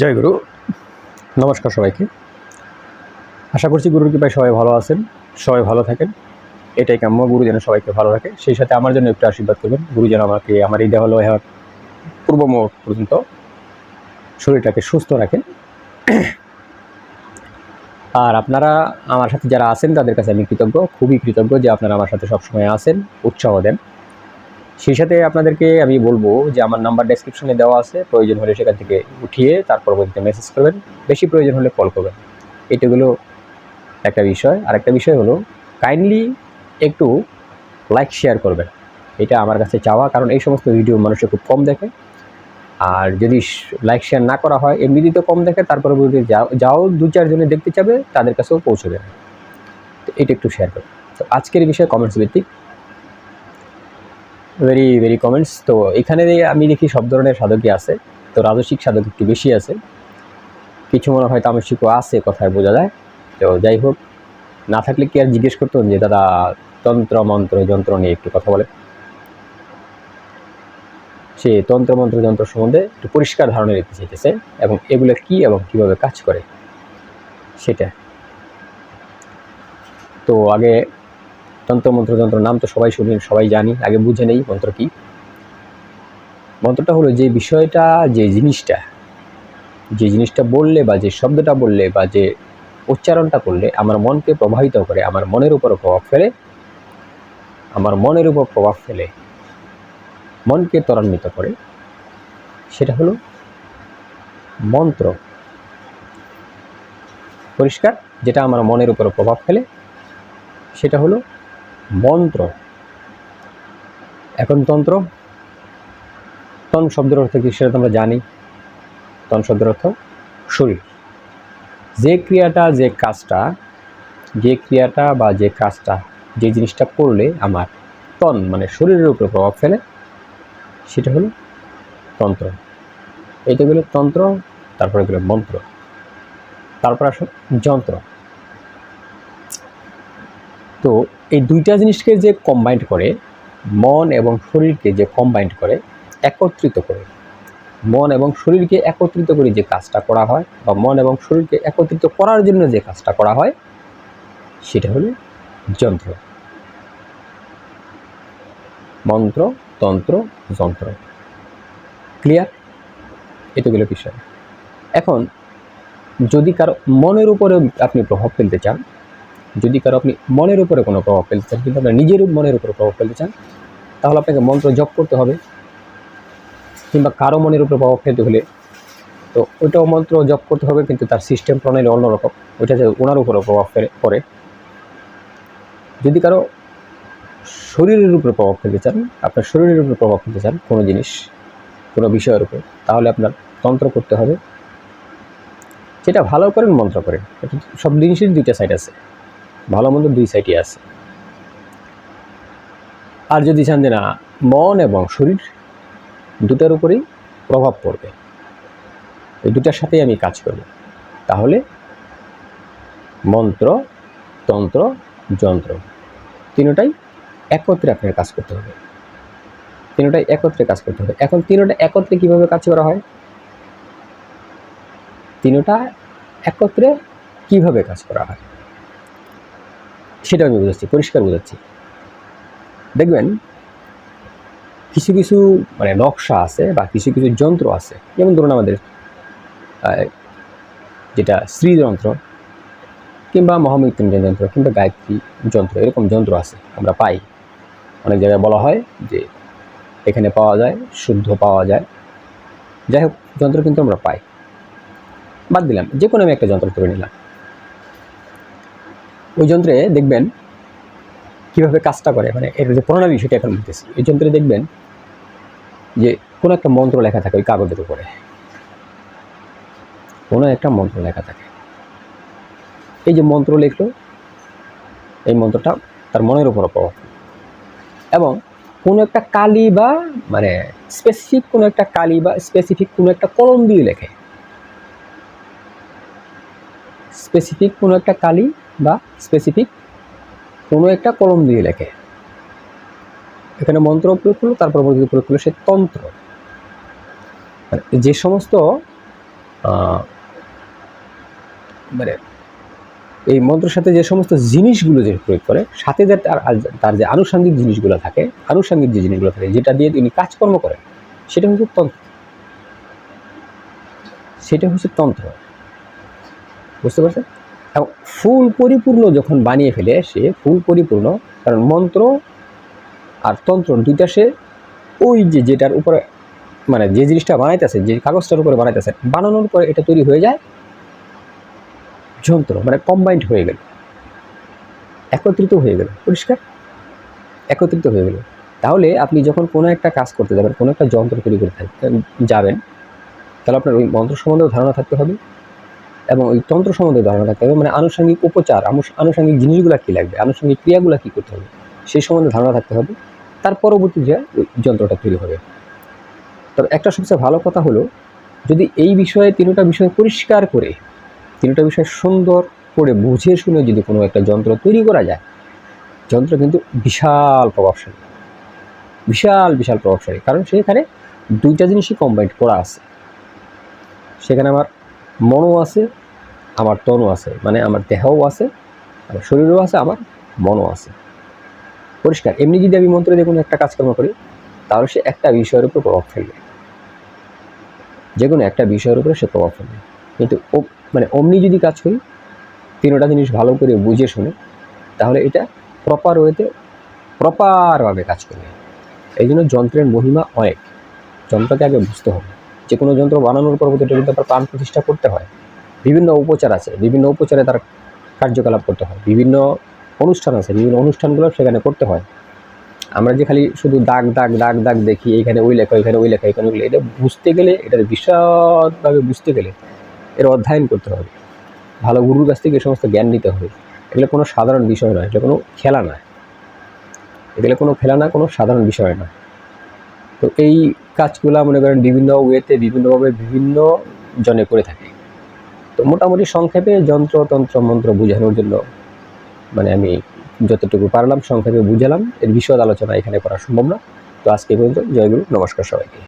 জয় গুরু। নমস্কার সবাইকে। আশা করছি গুরুর কৃপায় সবাই ভালো আছেন, সবাই ভালো থাকেন। এটাই কাম্য, গুরু যেন সবাইকে ভালো রাখে। সেই সাথে আমার জন্য একটু আশীর্বাদ করবেন। গুরু যেন আমাকে, আমার এই দেওয়ালো হওয়ার পূর্ব মুহূর্ত পর্যন্ত শরীরটাকে সুস্থ রাখেন। আর আপনারা, আমার সাথে যারা আছেন, তাদের কাছে আমি কৃতজ্ঞ, খুবই কৃতজ্ঞ যে আপনারা আমার সাথে সবসময় আছেন, উৎসাহ দেন। সেই সাথে আপনাদেরকে আমি বলব যে আমার নাম্বার ডেসক্রিপশনে দেওয়া আছে, প্রয়োজন হলে সেখান থেকে উঠিয়ে তার পরবর্তীতে মেসেজ করবেন। বেশি প্রয়োজন হলে কল করবেন। এটাগুলো একটা বিষয়। আর একটা বিষয় হলো কাইন্ডলি একটু লাইক শেয়ার করবেন। এটা আমার কাছে চাওয়া, কারণ এই সমস্ত ভিডিও মানুষে খুব কম দেখে। আর যদি লাইক শেয়ার না করা হয়, এমনিতেই তো কম দেখে, তার পরবর্তীতে যাও দু চারজনে দেখতে চাবে, তাদের কাছেও পৌঁছে দেবে তো এটা একটু শেয়ার করুন। তো আজকের বিষয়ে কমেন্টস ভিত্তিক। ভেরি ভেরি কমেন্টস তো এখানে আমি দেখি সব ধরনের সাধকই আছে। তো রাজস্বিক সাধক একটু বেশি আছে। কিছু মনে হয় তামসিকও আছে কথায় বোঝা যায়। তো যাই হোক, না থাকলে কি আর জিজ্ঞেস করতো যে দাদা তন্ত্র, মন্ত্র, যন্ত্র নিয়ে একটু কথা বলে? সে তন্ত্র, মন্ত্র, যন্ত্র সম্বন্ধে একটু পরিষ্কার ধারণা নিতে চাইতেছে এবং এগুলো কি এবং কীভাবে কাজ করে? সেটা। তো আগে তন্ত্র মন্ত্র যন্ত্র নাম তো সবাই শুনি, সবাই জানি, আগে বুঝে নেই মন্ত্র কি। মন্ত্রটা হলো যে বিষয়টা, যে জিনিসটা যে জিনিসটা বললে বা যে শব্দটা বললে বা যে উচ্চারণটা করলে আমার মনকে প্রভাবিত করে, আমার মনের উপর প্রভাব ফেলে, আমার মনের উপর প্রভাব ফেলে, মনকে ত্বরান্বিত করে, সেটা হলো মন্ত্র। পরিষ্কার? যেটা আমার মনের উপর প্রভাব ফেলে, সেটা হলো মন্ত্র। এখন তন্ত্র? তন শব্দের অর্থ কি সেটা আমরা জানি। তন শব্দের অর্থ শরীর। যে ক্রিয়াটা, যে কাজটা, যে ক্রিয়াটা বা যে কাজটা, যে জিনিসটা করলে আমার তন মানে শরীরের উপরে প্রভাব ফেলে, সেটা হলো তন্ত্র। এইটা গেলো তন্ত্র, তারপরে গেলো মন্ত্র। তারপর আসো যন্ত্র। তো এই দুইটা জিনিসকে যে কম্বাইন্ড করে, মন এবং শরীরকে যে কম্বাইন্ড করে, একত্রিত করে। মন এবং শরীরকে একত্রিত করে যে কাজটা করা হয় বা মন এবং শরীরকে একত্রিত করার জন্য যে কাজটা করা হয়, সেটা হলো যন্ত্র। মন্ত্র, তন্ত্র, যন্ত্র। ক্লিয়ার এতগুলো বিষয়। এখন, যদি কারও মনের উপরে আপনি প্রভাব ফেলতে চান যদি কারও আপনি মনের উপরে কোনো প্রভাব ফেলতে চান, কিন্তু আপনার নিজের মনের উপরে প্রভাব ফেলতে চান, তাহলে আপনাকে মন্ত্র জপ করতে হবে। কিংবা কারও মনের উপরে প্রভাব ফেলতে হলে তো ওইটাও মন্ত্র জপ করতে হবে, কিন্তু তার সিস্টেম প্রণালী অন্যরকম। ওইটা যে ওনার উপরে প্রভাব ফেলে, পড়ে। যদি কারও শরীরের উপরে প্রভাব ফেলতে চান, আপনার শরীরের উপরে প্রভাব ফেলতে চান কোনো জিনিস, কোনো বিষয়ের উপর, তাহলে আপনার তন্ত্র করতে হবে। যেটা ভালো করেন, মন্ত্র করেন। সব জিনিসের দুইটা সাইড আছে। ভালো মন্দ দুই সাইডই আছে। আর যদি চান যে না, মন এবং শরীর দুটার উপরেই প্রভাব পড়বে, এই দুটার সাথেই আমি কাজ করব। তাহলে মন্ত্র, তন্ত্র, যন্ত্র তিনোটাই একত্রে আপনার কাজ করতে হবে। তিনোটাই একত্রে কাজ করতে হবে। এখন তিনোটা একত্রে কীভাবে কাজ করা হয়? তিনোটা একত্রে কীভাবে কাজ করা হয়? সেটা আমি বুঝাচ্ছি, পরিষ্কার বুঝাচ্ছি। দেখবেন, কিছু কিছু মানে নকশা আছে বা কিছু কিছু যন্ত্র আছে। যেমন ধরুন আমাদের যেটা শ্রীযন্ত্র কিংবা মহামৃত্যুঞ্জয় যন্ত্র কিংবা গায়ত্রী যন্ত্র, এরকম যন্ত্র আছে, আমরা পাই। অনেক জায়গায় বলা হয় যে এখানে পাওয়া যায়, শুদ্ধ পাওয়া যায়। যাই হোক, যন্ত্র কিন্তু আমরা পাই। বাদ দিলাম যে কোনো আমি একটা যন্ত্র করে নিলাম। ওই যন্ত্রে দেখবেন কীভাবে কাজটা করে মানে এর যে প্রণালী সেটা এখন বলতেছি, ওই যন্ত্রে দেখবেন যে কোনো একটা মন্ত্র লেখা থাকে ওই কাগজের উপরে। কোনো একটা মন্ত্র লেখা থাকে। এই যে মন্ত্র লিখলো, এই মন্ত্রটা তার মনের উপর প্রভাব এবং কোনো একটা কালি বা মানে স্পেসিফিক কোনো একটা কালি বা স্পেসিফিক কোনো একটা কলম দিয়ে লেখে। স্পেসিফিক কোনো একটা কালি বা স্পেসিফিক কোনো একটা কলম দিয়ে লেখে। এখানে মন্ত্র প্রয়োগ করল, তারপর পরবর্তী প্রয়োগ করল সে তন্ত্র। মানে যে সমস্ত মানে এই মন্ত্রের সাথে যে সমস্ত জিনিসগুলো যে প্রয়োগ করে, সাথে যে তার তার যে আনুষঙ্গিক জিনিসগুলো থাকে, আনুষঙ্গিক যে জিনিসগুলো থাকে, যেটা দিয়ে তিনি কাজকর্ম করেন, সেটা হচ্ছে তন্ত্র। সেটা হচ্ছে তন্ত্র। বুঝতে পারছেন? এবং ফুল পরিপূর্ণ যখন বানিয়ে ফেলে সে ফুল পরিপূর্ণ, কারণ মন্ত্র আর তন্ত্র দুইটা সে ওই যে যেটার উপরে মানে যে জিনিসটা বানাইতেছে, যে কাগজটার উপরে বানাইতেছে, বানানোর পরে এটা তৈরি হয়ে যায় যন্ত্র মানে কম্বাইন্ড হয়ে গেল। একত্রিত হয়ে গেল, পরিষ্কার? একত্রিত হয়ে গেল। তাহলে আপনি যখন কোনো একটা কাজ করতে যাবেন, কোনো একটা যন্ত্র তৈরি করে থাকবেন যাবেন, তাহলে আপনার ওই মন্ত্র সম্বন্ধেও ধারণা থাকতে হবে। এবং ওই তন্ত্র সম্বন্ধে ধারণা থাকতে হবে মানে আনুষঙ্গিক উপচার, আনুষ- আনুষঙ্গিক জিনিসগুলো কী লাগবে, আনুষঙ্গিক ক্রিয়াগুলো কী করতে হবে, সেই সম্বন্ধে ধারণা থাকতে হবে। তার পরবর্তী যে যন্ত্রটা তৈরি হবে। তবে একটা সবচেয়ে ভালো কথা হলো, যদি এই বিষয়ে তিনটা বিষয় পরিষ্কার করে, তিনটা বিষয় সুন্দর করে বুঝে শুনে যদি কোনো একটা যন্ত্র তৈরি করা যায়, যন্ত্র কিন্তু বিশাল প্রভাবশালী। বিশাল বিশাল প্রভাবশালী। কারণ সেখানে দুইটা জিনিসই কম্বাইন্ড করা আছে। সেখানে আমার মনও আছে, আমার তনও আছে মানে আমার দেহও আছে, আমার শরীরও আছে, আমার মনও আছে। পরিষ্কার, এমনি যদি আমি মন্ত্রে দিয়ে কোনো একটা কাজকর্ম করি, তাহলে সে একটা বিষয়ের উপর প্রভাব ফেলবে। যে কোনো একটা বিষয়ের উপরে সে প্রভাব ফেলবে। কিন্তু মানে অমনি যদি কাজ করি, তিনোটা জিনিস ভালো করে বুঝে শুনে, তাহলে এটা প্রপার ওয়েতে প্রপারভাবে কাজ করবে। এই জন্য যন্ত্রের মহিমা অনেক। যন্ত্রকে আগে বুঝতে হবে। যে কোনো যন্ত্র বানানোর পরবর্তী এটা কিন্তু আবার প্রাণ প্রতিষ্ঠা করতে হয়। বিভিন্ন উপচার আছে, বিভিন্ন উপচারে তার কার্যকলাপ করতে হয়, বিভিন্ন অনুষ্ঠান আছে, বিভিন্ন অনুষ্ঠানগুলো সেখানে করতে হয়। আমরা যে খালি শুধু দাগ দাগ দাগ দাগ দেখি এখানে ওই লেখা এখানে ওই লেখা, এখানে ওই লেখা, এটা বুঝতে গেলে এটার বিশদভাবে বুঝতে গেলে এর অধ্যয়ন করতে হবে। ভালো গুরুর কাছ থেকে এই সমস্ত জ্ঞান নিতে হবে। এগুলো কোনো সাধারণ বিষয় নয় এটা কোনো খেলা নয়। এগুলো কোনো খেলা না, কোনো সাধারণ বিষয় নয়। তো এই কাজগুলো মনে করেন বিভিন্ন ওয়েতে, বিভিন্নভাবে বিভিন্ন জনে করে থাকে। তো মোটামুটি সংক্ষেপে যন্ত্রতন্ত্র মন্ত্র বোঝানোর জন্য মানে আমি যতটুকু পারলাম সংক্ষেপে বুঝালাম। এর বিশদ আলোচনা এখানে করা সম্ভব না। তো আজকে পর্যন্ত। জয়গুরু নমস্কার সবাইকে।